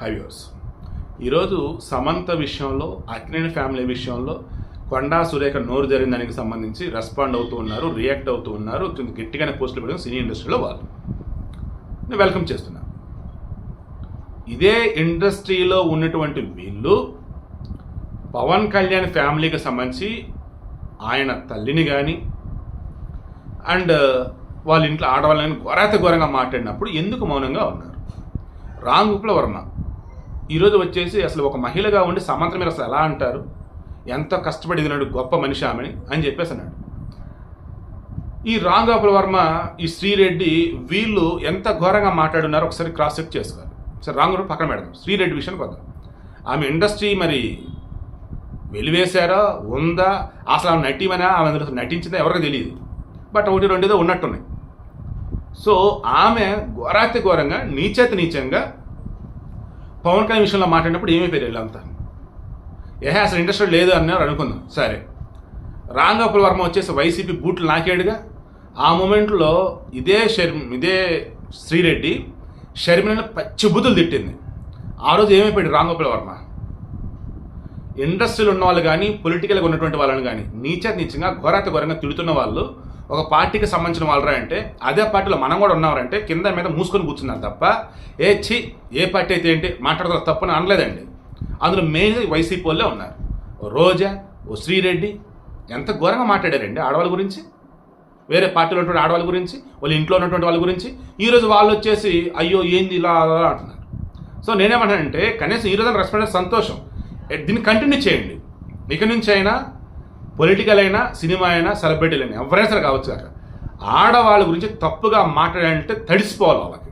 హైవ్యూర్స్ ఈరోజు సమంత విషయంలో అక్కినేని ఫ్యామిలీ విషయంలో కొండా సురేఖ నోరు జరిగిన దానికి సంబంధించి రెస్పాండ్ అవుతూ ఉన్నారు రియాక్ట్ అవుతూ ఉన్నారు కొంచెం గట్టిగానే పోస్టులు పెట్టిన సినీ ఇండస్ట్రీలో వాళ్ళు. నేను వెల్కమ్ చేస్తున్నా. ఇదే ఇండస్ట్రీలో ఉన్నటువంటి వీళ్ళు పవన్ కళ్యాణ్ ఫ్యామిలీకి సంబంధించి ఆయన తల్లిని కానీ అండ్ వాళ్ళ ఇంట్లో ఆడవాళ్ళని ఘోరాత ఘోరంగా మాట్లాడినప్పుడు ఎందుకు మౌనంగా ఉన్నారు? రామ్ విప్లవ వర్మ. ఈరోజు వచ్చేసి అసలు ఒక మహిళగా ఉండి సమంత మీరు అసలు ఎలా అంటారు? ఎంత కష్టపడి ఎదిగినాడు గొప్ప మనిషి ఆమెని అని చెప్పేసి అన్నాడు. ఈ రామ్ వర్మ ఈ శ్రీరెడ్డి వీళ్ళు ఎంత ఘోరంగా మాట్లాడున్నారో ఒకసారి క్రాస్ చెక్ చేసుకోవాలి. సరే రామ్ పక్కన పెడదాం. శ్రీరెడ్డి విషయానికి వద్దాం. ఆమె ఇండస్ట్రీ మరి వెలివేశారా? ఉందా? అసలు ఆమె నటీమనా? ఆమె అందులో నటించిందా? ఎవరికి తెలియదు బట్ ఒకటి రెండేదో ఉన్నట్టున్నాయి. సో ఆమె ఘోరాతి ఘోరంగా నీచేత నీచంగా పవన్ కళ్యాణ్ విషయంలో మాట్లాడినప్పుడు ఏమైపోయారు వీళ్ళంతా ఏహే అసలు ఇంట్రెస్ట్ లేదు అన్నారు అనుకుందాం. సరే. రాంగోపాల్ వర్మ వచ్చేసి వైసీపీ బూట్లు నాకాడుగా. ఆ మూమెంట్లో ఇదే షర్మి ఇదే శ్రీరెడ్డి షర్మిలను పచ్చి బుద్ధులు తిట్టింది. ఆ రోజు ఏమైపోయాడు రాంగోపాల్ వర్మ? ఇండస్ట్రీలో ఉన్న వాళ్ళు కానీ పొలిటికల్గా ఉన్నటువంటి వాళ్ళని కానీ నీచ నీచంగా ఘోరాత ఘోరంగా తిడుతున్న వాళ్ళు ఒక పార్టీకి సంబంధించిన వాళ్ళరా అంటే అదే పార్టీలో మనం కూడా ఉన్నారంటే కింద మీద మూసుకొని కూర్చున్నారు తప్ప ఏ చి ఏ పార్టీ అయితే ఏంటి మాట్లాడతారు తప్పని అనలేదండి. అందులో మెయిన్గా వైసీపీ వాళ్ళే ఉన్నారు. ఓ రోజా ఓ శ్రీరెడ్డి ఎంత ఘోరంగా మాట్లాడారండి ఆడవాళ్ళ గురించి? వేరే పార్టీలో ఉన్నటువంటి ఆడవాళ్ళ గురించి వాళ్ళ ఇంట్లో ఉన్నటువంటి వాళ్ళ గురించి. ఈరోజు వాళ్ళు వచ్చేసి అయ్యో ఏంది ఇలా అలా అంటున్నారు. సో నేనేమంటానంటే కనీసం ఈ రోజు సంతోషం. దీన్ని కంటిన్యూ చేయండి. ఇక నుంచి అయినా పొలిటికల్ అయినా సినిమా అయినా సెలబ్రిటీలు అయినా ఎవరైనా సరే కావచ్చు కాక ఆడవాళ్ళ గురించి తప్పుగా మాట్లాడాలంటే తడిసిపోవాలి వాళ్ళకి.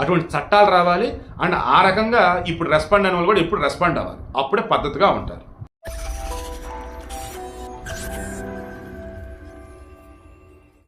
అటువంటి చట్టాలు రావాలి అండ్ ఆ రకంగా ఇప్పుడు రెస్పాండ్ అయిన వాళ్ళు కూడా ఇప్పుడు రెస్పాండ్ అవ్వాలి. అప్పుడే పద్ధతిగా ఉంటారు.